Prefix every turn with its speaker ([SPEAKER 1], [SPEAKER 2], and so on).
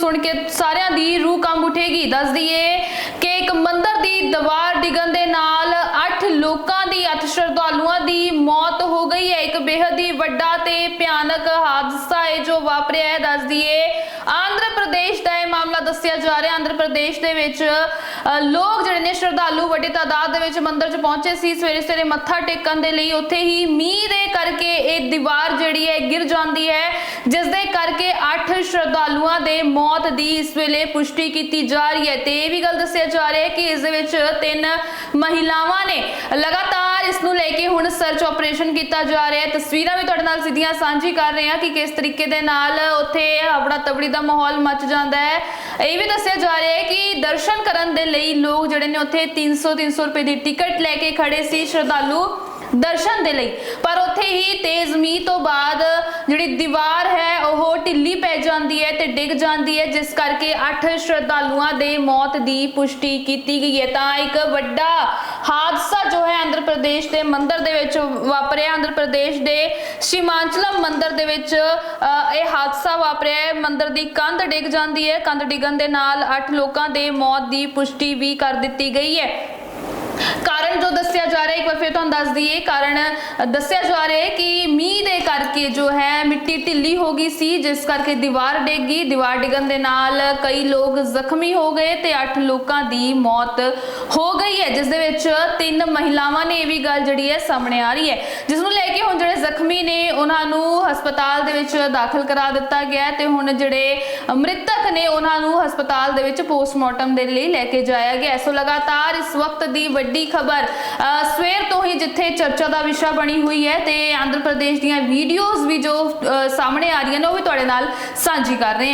[SPEAKER 1] ਸੁਣ ਕੇ ਸਾਰਿਆਂ ਦੀ ਰੂਹ ਕੰਬ ਉਠੇਗੀ। ਦੱਸ ਦਈਏ ਕਿ ਇੱਕ ਮੰਦਰ ਦੀ ਦੀਵਾਰ ਡਿੱਗਣ ਦੇ ਨਾਲ ਅੱਠ ਲੋਕਾਂ ਦੀ 8 ਸ਼ਰਧਾਲੂਆਂ ਦੀ ਮੌਤ ਹੋ ਗਈ ਹੈ। ਇੱਕ ਬੇहद ਹੀ ਵੱਡਾ ਤੇ ਭਿਆਨਕ ਹਾਦਸਾ ਹੈ ਜੋ ਵਾਪਰਿਆ ਹੈ। ਦੱਸ ਦਈਏ, ਆਂਧਰਾ ਪ੍ਰਦੇਸ਼ ਦਾ ਇਹ ਮਾਮਲਾ ਦੱਸਿਆ ਜਾ ਰਿਹਾ। ਆਂਧਰ ਪ੍ਰਦੇਸ਼ ਦੇ ਵਿੱਚ ਲੋਕ ਜਿਹੜੇ ਨੇ ਸ਼ਰਧਾਲੂ ਵੱਡੀ ਤਾਦਾਦ ਦੇ ਵਿੱਚ ਮੰਦਿਰ 'ਚ ਪਹੁੰਚੇ ਸੀ। ਸਵੇਰੇ ਸਵੇਰੇ ਮੱਥਾ ਟੇਕਣ ਦੇ ਲਈ ਉੱਥੇ ਹੀ ਮੀਂਹ ਦੇ ਕਰਕੇ ਇਹ ਦੀਵਾਰ ਜਿਹੜੀ ਹੈ ਗਿਰ ਜਾਂਦੀ ਹੈ। ਕਰਕੇ 8 ਸ਼ਰਧਾਲੂਆਂ ਦੇ ਮੌਤ ਦੀ ਇਸ ਵੇਲੇ ਪੁਸ਼ਟੀ ਕੀਤੀ ਜਾ ਰਹੀ ਹੈ ਤੇ ਇਹ ਵੀ ਗੱਲ ਦੱਸਿਆ ਜਾ ਰਿਹਾ ਹੈ ਕਿ ਇਸ ਦੇ ਵਿੱਚ ਤਿੰਨ ਮਹਿਲਾਵਾਂ ਨੇ ਲਗਾਤਾਰ ਇਸ ਨੂੰ ਲੈ ਕੇ ਹੁਣ ਸਰਚ ਆਪਰੇਸ਼ਨ ਕੀਤਾ ਜਾ ਰਿਹਾ ਹੈ। ਤਸਵੀਰਾਂ ਵੀ ਤੁਹਾਡੇ ਨਾਲ ਸਿੱਧੀਆਂ ਸਾਂਝੀ ਕਰ ਰਹੇ ਹਾਂ ਕਿ ਕਿਸ ਤਰੀਕੇ ਦੇ ਨਾਲ ਉੱਥੇ ਆਪਣਾ ਤਬੜੀ ਦਾ ਮਾਹੌਲ ਮਚ ਜਾਂਦਾ ਹੈ। ਇਹ ਵੀ ਦੱਸਿਆ ਜਾ ਰਿਹਾ ਹੈ ਕਿ ਦਰਸ਼ਨ ਕਰਨ ਦੇ ਲਈ ਲੋਕ ਜਿਹੜੇ ਨੇ ਉੱਥੇ 300 300 ਰੁਪਏ ਦੀ ਟਿਕਟ ਲੈ ਕੇ ਖੜੇ ਸੀ। ਸ਼ਰਧਾਲੂ ਦਰਸ਼ਨ ਦੇ ਲਈ। ਪਰ ਉੱਥੇ ਹੀ ਤੇਜ਼ ਮੀਂਹ ਤੋਂ ਬਾਅਦ ਜਿਹੜੀ ਦੀਵਾਰ ਹੈ, ਉਹ ਢਿੱਲੀ ਪੈ ਜਾਂਦੀ ਹੈ ਤੇ ਡਿੱਗ ਜਾਂਦੀ ਹੈ, ਜਿਸ ਕਰਕੇ 8 ਸ਼ਰਧਾਲੂਆਂ ਦੇ ਮੌਤ ਦੀ ਪੁਸ਼ਟੀ ਕੀਤੀ ਗਈ ਹੈ। ਤਾਂ ਇੱਕ ਵੱਡਾ ਹਾਦਸਾ ਜੋ ਹੈ ਆਂਧਰ ਪ੍ਰਦੇਸ਼ ਦੇ ਮੰਦਰ ਦੇ ਵਿੱਚ ਵਾਪਰਿਆ। ਆਂਧਰ ਪ੍ਰਦੇਸ਼ ਦੇ ਸ਼ਿਮਾਂਚਲਮ ਮੰਦਰ ਦੇ ਵਿੱਚ ਇਹ ਹਾਦਸਾ ਵਾਪਰਿਆ ਮੰਦਰ ਦੀ ਕੰਧ ਡਿੱਗ ਜਾਂਦੀ ਹੈ। ਕੰਧ ਡਿੱਗਣ ਦੇ ਨਾਲ 8 ਲੋਕਾਂ ਦੇ ਮੌਤ ਦੀ ਪੁਸ਼ਟੀ ਵੀ ਕਰ ਦਿੱਤੀ ਗਈ ਹੈ। ਰਿਹਾ ਇੱਕ ਵਾਰ ਫਿਰ ਤੁਹਾਨੂੰ ਦੱਸ ਦਈਏ, ਕਾਰਨ ਦੱਸਿਆ ਜਾ ਰਿਹਾ ਹੈ ਕਿ ਮੀਂਹ ਦੇ ਕਰਕੇ ਜੋ ਹੈ ਮਿੱਟੀ ਢਿੱਲੀ ਹੋ ਗਈ ਸੀ, ਜਿਸ ਕਰਕੇ ਦੀਵਾਰ ਡਿੱਗ ਗਈ। ਦੀਵਾਰ ਡਿੱਗਣ ਦੇ ਨਾਲ ਕਈ ਲੋਕ ਜ਼ਖਮੀ ਹੋ ਗਏ ਤੇ 8 ਲੋਕਾਂ ਦੀ ਮੌਤ ਹੋ ਗਈ ਹੈ, ਜਿਸ ਦੇ ਵਿੱਚ ਤਿੰਨ ਮਹਿਲਾਵਾਂ ਨੇ ਇਹ ਵੀ ਗੱਲ ਜਿਹੜੀ ਹੈ ਸਾਹਮਣੇ ਆ ਰਹੀ ਹੈ। ਜਿਸ ਨੂੰ ਲੈ ਕੇ ਹੁਣ ਜਿਹੜੇ ਜ਼ਖਮੀ ਨੇ, ਉਹਨਾਂ ਨੂੰ ਹਸਪਤਾਲ ਦੇ ਵਿੱਚ ਦਾਖਲ ਕਰਾ ਦਿੱਤਾ ਗਿਆ ਹੈ ਤੇ ਹੁਣ ਜਿਹੜੇ ਮ੍ਰਿਤਕ ਨੇ, ਉਹਨਾਂ ਨੂੰ ਹਸਪਤਾਲ ਦੇ ਵਿੱਚ ਪੋਸਟਮਾਰਟਮ ਦੇ ਲਈ ਲੈ ਕੇ ਜਾਇਆ ਗਿਆ ਸੋ ਲਗਾਤਾਰ ਇਸ ਵਕਤ ਦੀ ਵੱਡੀ ਖਬਰ ਸਵੇਰ ਤੋਂ ਹੀ ਜਿੱਥੇ ਚਰਚਾ ਦਾ ਵਿਸ਼ਾ ਬਣੀ ਹੋਈ ਹੈ ਤੇ ਆਂਧਰਾ ਪ੍ਰਦੇਸ਼ ਦੀਆਂ ਵੀਡੀਓਜ਼ ਵੀ ਜੋ ਸਾਹਮਣੇ ਆ ਰਹੀਆਂ ਨੇ, ਉਹ ਵੀ ਤੁਹਾਡੇ ਨਾਲ ਸਾਂਝੀ ਕਰ ਰਹੇ ਹਾਂ।